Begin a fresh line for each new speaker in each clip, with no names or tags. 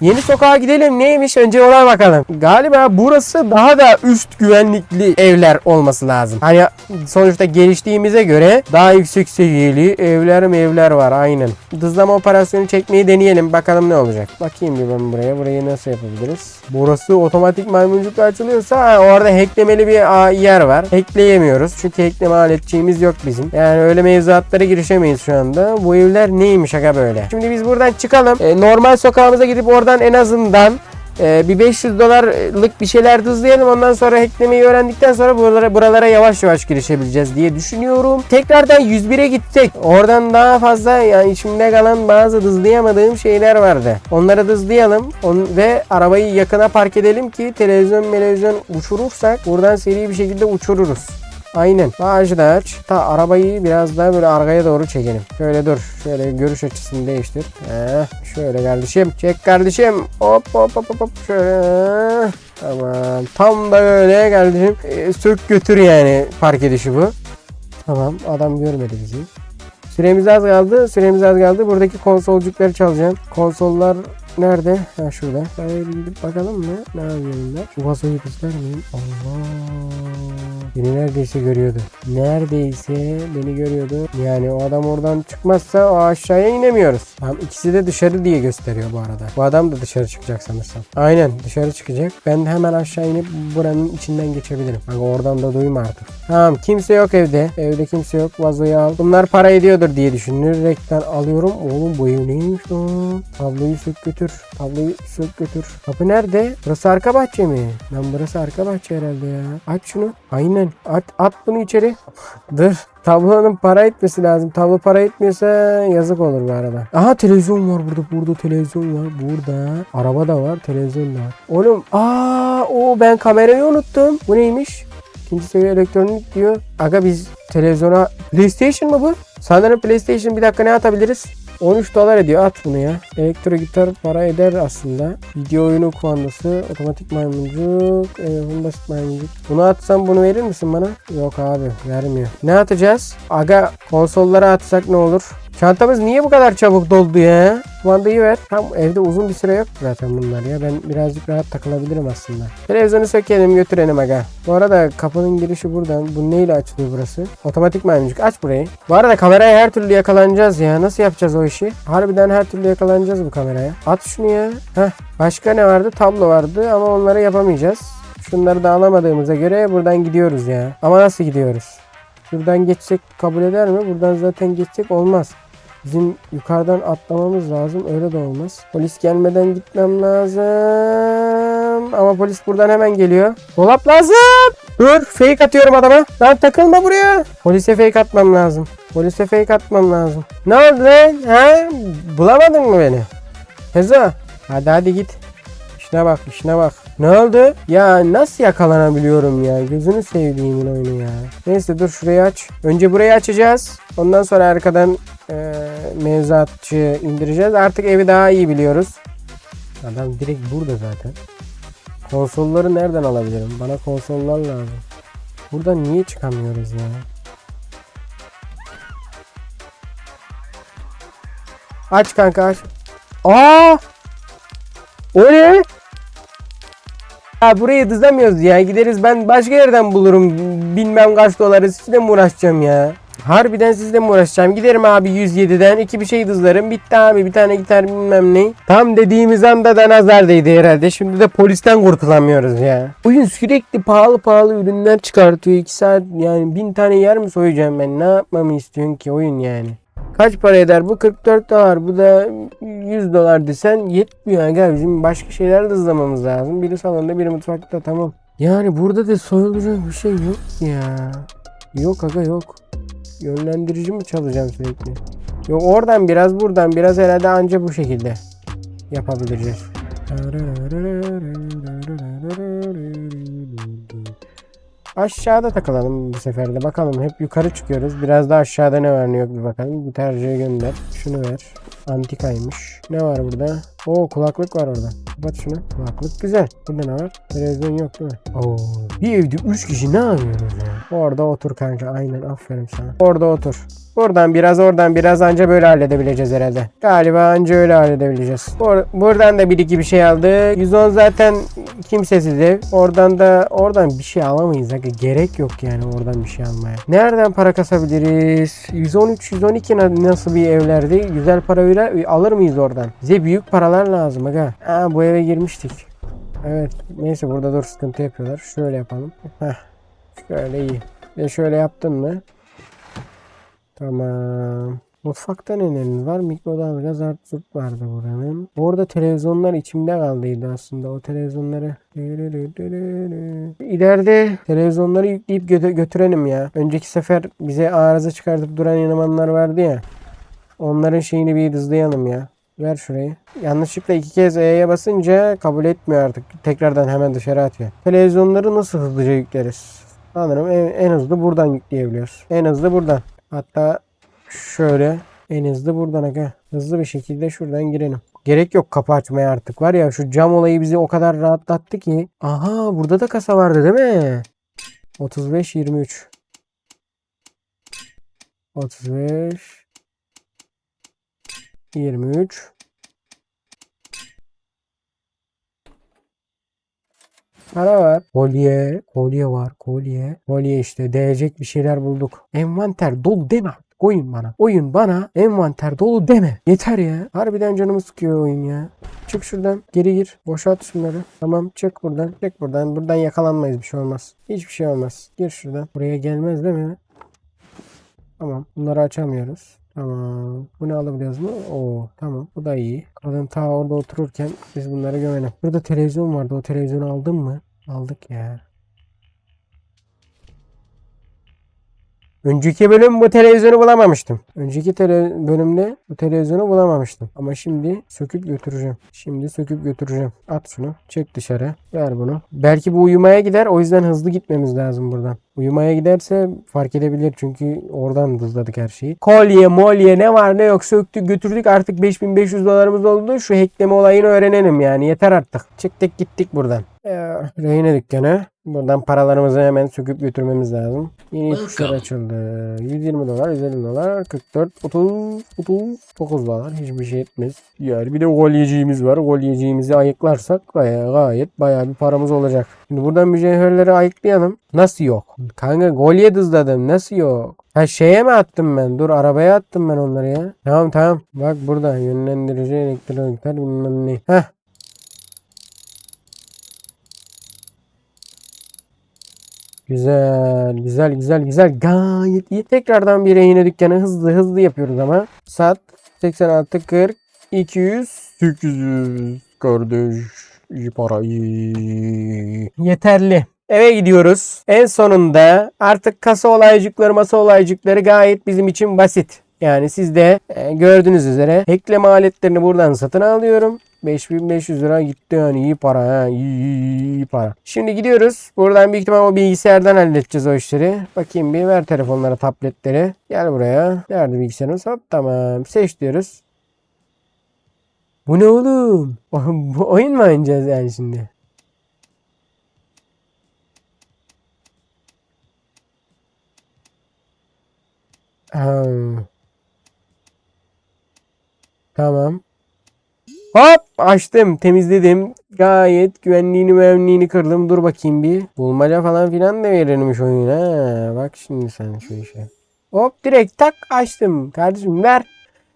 Yeni sokağa gidelim neymiş önce ona bakalım. Galiba burası daha da üst güvenlikli evler olması lazım. Hani sonuçta geliştiğimize göre daha yüksek seviyeli evler mi evler var aynen. Dızlama operasyonu çekmeyi deneyelim bakalım ne olacak. Bakayım bir ben buraya. Burayı nasıl yapabiliriz? Burası otomatik maymuncukla açılıyorsa ha, orada hacklemeli bir yer var. Hackleyemiyoruz çünkü hackleme aletçiğimiz yok bizim. Yani öyle mevzuatlara girişemeyiz şu anda. Bu evler neymiş aga böyle? Şimdi biz buradan çıkalım. E, normal sokağımıza gidip oradan en azından e, bir 500 dolarlık bir şeyler hızlayalım. Ondan sonra hacklemeyi öğrendikten sonra buralara, buralara yavaş yavaş girişebileceğiz diye düşünüyorum. Tekrardan 101'e gitsek. Oradan daha fazla yani içimde kalan bazı hızlayamadığım şeyler vardı. Onları hızlayalım On, ve arabayı yakına park edelim ki televizyon televizyon uçurursak buradan seri bir şekilde uçururuz. Aynen. Bağcı da aç. Ta arabayı biraz daha böyle arkaya doğru çekelim. Şöyle dur. Şöyle görüş açısını değiştir. Heh, şöyle kardeşim. Çek kardeşim. Hop hop hop hop. Şöyle. Tamam. Tam da öyle kardeşim. Ee, sök götür yani park edişi bu. Tamam. Adam görmedi bizi. Süremiz az kaldı. Süremiz az kaldı. Buradaki konsolcukları çalacağım. Konsollar nerede? Ha şurada. Şöyle bir gidip bakalım mı? Ne yapıyorlar? Şu vazoyu kızlar mıyım? Allah. Beni neredeyse görüyordu. Neredeyse beni görüyordu. Yani o adam oradan çıkmazsa o aşağıya inemiyoruz. Tamam ikisi de dışarı diye gösteriyor bu arada. Bu adam da dışarı çıkacak sanırsam. Aynen dışarı çıkacak. Ben de hemen aşağı inip buranın içinden geçebilirim. Bak oradan da duyma artık. Tamam kimse yok evde. Evde kimse yok. Vazoyu al. Bunlar para ediyordur diye düşünürerekten alıyorum. Oğlum bu ev neymiş lan? Tabloyu sök götür. Tabloyu sök götür. Kapı nerede? Burası arka bahçe mi? Lan burası arka bahçe herhalde ya. Aç şunu. Aynen. At, at bunu içeri. Dur. Tablonun para etmesi lazım. Tablo para etmiyorsa yazık olur bu arada. Aha televizyon var burada. Burada televizyon var. Burada. Araba da var. Televizyon da var. Oğlum. Aa, o ben kamerayı unuttum. Bu neymiş? İkinci seviye elektronik diyor. Aga biz televizyona PlayStation mı bu? Sanırım PlayStation bir dakika ne atabiliriz? 13 dolar ediyor at bunu ya. Elektro gitar para eder aslında. Video oyunu kumandası, otomatik maymuncuk, en basit maymuncuk. Bunu atsam bunu verir misin bana? Yok abi vermiyor. Ne atacağız? Aga konsollara atsak ne olur? Çantamız niye bu kadar çabuk doldu ya? Kumandayı ver. Tam evde uzun bir süre yok zaten bunlar ya. Ben birazcık rahat takılabilirim aslında. Televizyonu sökelim götürelim aga. Bu arada kapının girişi buradan. Bu neyle açılıyor burası? Otomatik maymuncuk. Aç burayı. Bu arada kameraya her türlü yakalanacağız ya. Nasıl yapacağız o işi? Harbiden her türlü yakalanacağız bu kameraya. At şunu ya. Heh. Başka ne vardı? Tablo vardı ama onları yapamayacağız. Şunları da alamadığımıza göre buradan gidiyoruz ya. Ama nasıl gidiyoruz? Şuradan geçsek kabul eder mi? Buradan zaten geçsek olmaz. Bizim yukarıdan atlamamız lazım. Öyle de olmaz. Polis gelmeden gitmem lazım. Ama polis buradan hemen geliyor. Dolap lazım. Dur fake atıyorum adama. Lan takılma buraya. Polise fake atmam lazım. Polise fake atmam lazım. Ne oldu lan? Ha? Bulamadın mı beni? Hezo. Hadi hadi git. İşine bak işine bak. Ne oldu? Ya nasıl yakalanabiliyorum ya? Gözünü sevdiğimin oyunu ya. Neyse dur şurayı aç. Önce burayı açacağız. Ondan sonra arkadan e, mevzuatçı indireceğiz. Artık evi daha iyi biliyoruz. Adam direkt burada zaten. Konsolları nereden alabilirim? Bana konsollar lazım. Buradan niye çıkamıyoruz ya? Aç kanka aç. Aa! O ne? Ya burayı dızlamıyoruz ya. Gideriz ben başka yerden bulurum. Bilmem kaç doları sizle mi uğraşacağım ya? Harbiden sizle mi uğraşacağım? Giderim abi 107'den iki bir şey dızlarım. Bitti abi bir tane gitar bilmem ne. Tam dediğimiz anda da nazar değdi herhalde. Şimdi de polisten kurtulamıyoruz ya. Oyun sürekli pahalı pahalı ürünler çıkartıyor. 2 saat yani bin tane yer mi soyacağım ben? Ne yapmamı istiyorsun ki oyun yani? Kaç para eder bu? 44 dolar. Bu da 100 dolar desen yetmiyor. Aga bizim başka şeyler de hızlamamız lazım. Biri salonda biri mutfakta tamam. Yani burada da soyulacak bir şey yok ya. Yok aga yok. Yönlendirici mi çalacağım sürekli? Yok oradan biraz buradan biraz herhalde anca bu şekilde yapabileceğiz. Aşağıda takılalım bu sefer de. Bakalım hep yukarı çıkıyoruz. Biraz da aşağıda ne var ne yok bir bakalım. Bu tercihe gönder. Şunu ver. Antikaymış. Ne var burada? Oo kulaklık var orada. Kapat şunu. Kulaklık güzel. Burada ne var? Televizyon yok değil mi? Oo. Bir evde 3 kişi ne yapıyorsunuz ya? Orada otur kanka. Aynen aferin sana. Orada otur. Buradan biraz oradan biraz anca böyle halledebileceğiz herhalde. Galiba anca öyle halledebileceğiz. Bur- buradan da bir iki bir şey aldık. 110 zaten kimsesiz ev. Oradan da oradan bir şey alamayız. Aga. Gerek yok yani oradan bir şey almaya. Nereden para kasabiliriz? 113 112 na- nasıl bir evlerdi? Güzel para verir, alır mıyız oradan? Bize büyük paralar lazım aga. Aa, bu eve girmiştik. Evet. Neyse burada dur sıkıntı yapıyorlar. Şöyle yapalım. Heh. Şöyle iyi. Ve şöyle yaptın mı? Tamam. Mutfakta neleriniz var? Mikrodalga zart zurt vardı buranın. Orada televizyonlar içimde kaldıydı aslında. O televizyonları. İleride televizyonları yükleyip götü- götürelim ya. Önceki sefer bize arıza çıkartıp duran elemanlar vardı ya. Onların şeyini bir hızlayalım ya. Ver şurayı. Yanlışlıkla iki kez E'ye basınca kabul etmiyor artık. Tekrardan hemen dışarı atıyor. Televizyonları nasıl hızlıca yükleriz? Sanırım en, en hızlı buradan yükleyebiliyoruz. En hızlı buradan. Hatta şöyle en hızlı buradan aga. Hızlı bir şekilde şuradan girelim. Gerek yok kapı açmaya artık. Var ya şu cam olayı bizi o kadar rahatlattı ki. Aha burada da kasa vardı değil mi? 35 23. 35 23 Para var. Kolye. Kolye var. Kolye. Kolye işte. Değecek bir şeyler bulduk. Envanter dolu deme. artık Oyun bana. Oyun bana envanter dolu deme. Yeter ya. Harbiden canımı sıkıyor oyun ya. Çık şuradan. Geri gir. Boşalt şunları. Tamam çık buradan. Çık buradan. Buradan yakalanmayız. Bir şey olmaz. Hiçbir şey olmaz. Gir şuradan. Buraya gelmez değil mi? Tamam. Bunları açamıyoruz. Tamam. Bunu alabiliyoruz mu? Oo, tamam. Bu da iyi. Kadın ta orada otururken biz bunları gömelim. Burada televizyon vardı. O televizyonu aldın mı? Aldık ya. Önceki bölüm bu televizyonu bulamamıştım. Önceki tele- bölümde bu televizyonu bulamamıştım. Ama şimdi söküp götüreceğim. Şimdi söküp götüreceğim. At şunu. Çek dışarı. Ver bunu. Belki bu uyumaya gider. O yüzden hızlı gitmemiz lazım buradan. Uyumaya giderse fark edebilir. Çünkü oradan hızladık her şeyi. Kolye, molye ne var ne yok söktük götürdük. Artık 5500 dolarımız oldu. Şu hackleme olayını öğrenelim yani. Yeter artık. Çıktık gittik buradan. Ee, rehine dükkanı. Buradan paralarımızı hemen söküp götürmemiz lazım. Yeni tuşlar açıldı. 120 dolar, 150 dolar, 44, 30, 39 dolar. Hiçbir şey etmez. Yani bir de golyeciğimiz var. Golyeciğimizi ayıklarsak gayet, gayet bayağı bir paramız olacak. Şimdi buradan mücevherleri ayıklayalım. Nasıl yok? Kanka golye dızladım. Nasıl yok? Ha şeye mi attım ben? Dur arabaya attım ben onları ya. Tamam tamam. Bak burada yönlendirici elektronikler bilmem ne. Heh Güzel, güzel, güzel, güzel. Gayet iyi. Tekrardan bir rehine dükkanı hızlı hızlı yapıyoruz ama. Saat 86, 40, 200, 800. Kardeş, iyi para iyi. Yeterli. Eve gidiyoruz. En sonunda artık kasa olaycıkları, masa olaycıkları gayet bizim için basit. Yani siz de e, gördüğünüz üzere ekleme aletlerini buradan satın alıyorum. 5500 lira gitti yani iyi para ha iyi, iyi, iyi para. Şimdi gidiyoruz. Buradan büyük ihtimal o bilgisayardan halledeceğiz o işleri. Bakayım bir ver telefonlara tabletleri. Gel buraya. Nerede bilgisayarımız? Hop tamam. Seç diyoruz. Bu ne oğlum? Bu oyun mu oynayacağız yani şimdi? Ha. Tamam. Hop açtım temizledim. Gayet güvenliğini güvenliğini kırdım. Dur bakayım bir. Bulmaca falan filan da verilmiş oyun ha. Bak şimdi sen şu işe. Hop direkt tak açtım. Kardeşim ver.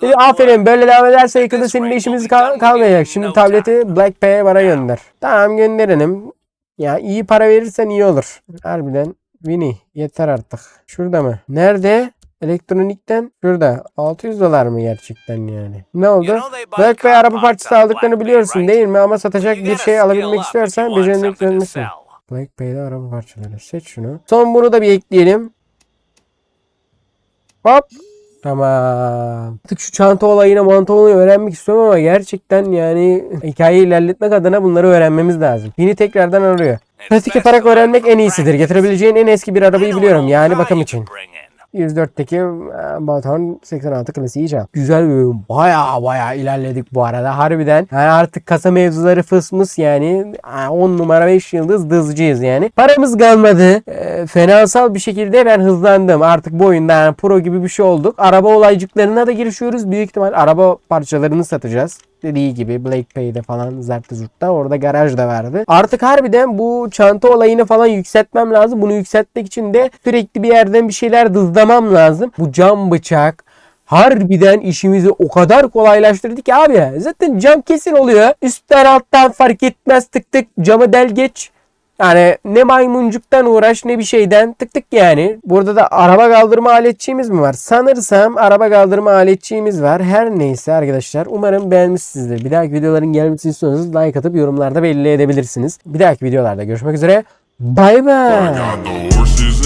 Dedi, aferin böyle devam ederse yakında senin de işimiz kal- kalmayacak. Şimdi tableti BlackPay'e bana gönder. Tamam gönderelim. Ya iyi para verirsen iyi olur. Harbiden Vini yeter artık. Şurada mı? Nerede? Elektronikten şurada. 600 dolar mı gerçekten yani? Ne oldu? Black Bay araba parçası aldıklarını biliyorsun değil mi? Ama satacak bir şey alabilmek istiyorsan becermek zorundasın. Black Bay'de araba parçaları. Seç şunu. Son bunu da bir ekleyelim. Hop. Tamam. Artık şu çanta olayını mantı olayını öğrenmek istiyorum ama gerçekten yani hikayeyi ilerletmek adına bunları öğrenmemiz lazım. Yeni tekrardan arıyor. Pratik yaparak öğrenmek en iyisidir. Getirebileceğin en eski bir arabayı biliyorum yani bakım için. 104'teki e, Batuhan 86 klasiği çal. Güzel bir oyun. Baya baya ilerledik bu arada. Harbiden yani artık kasa mevzuları fısmıs yani 10 numara 5 yıldız dızcıyız yani. Paramız kalmadı. E, fenasal bir şekilde ben hızlandım. Artık bu oyunda yani pro gibi bir şey olduk. Araba olaycıklarına da girişiyoruz. Büyük ihtimal araba parçalarını satacağız dediği gibi Black Pay'de falan Zert'te Zurt'ta orada garaj da vardı. Artık harbiden bu çanta olayını falan yükseltmem lazım. Bunu yükseltmek için de sürekli bir yerden bir şeyler dızlamam lazım. Bu cam bıçak harbiden işimizi o kadar kolaylaştırdı ki abi. Zaten cam kesin oluyor. Üstten alttan fark etmez tık tık camı del geç. Yani ne maymuncuktan uğraş ne bir şeyden tık tık yani. Burada da araba kaldırma aletçiğimiz mi var? Sanırsam araba kaldırma aletçiğimiz var. Her neyse arkadaşlar umarım beğenmişsinizdir. Bir dahaki videoların gelmesini istiyorsanız like atıp yorumlarda belli edebilirsiniz. Bir dahaki videolarda görüşmek üzere. Bay bay.
Got the horses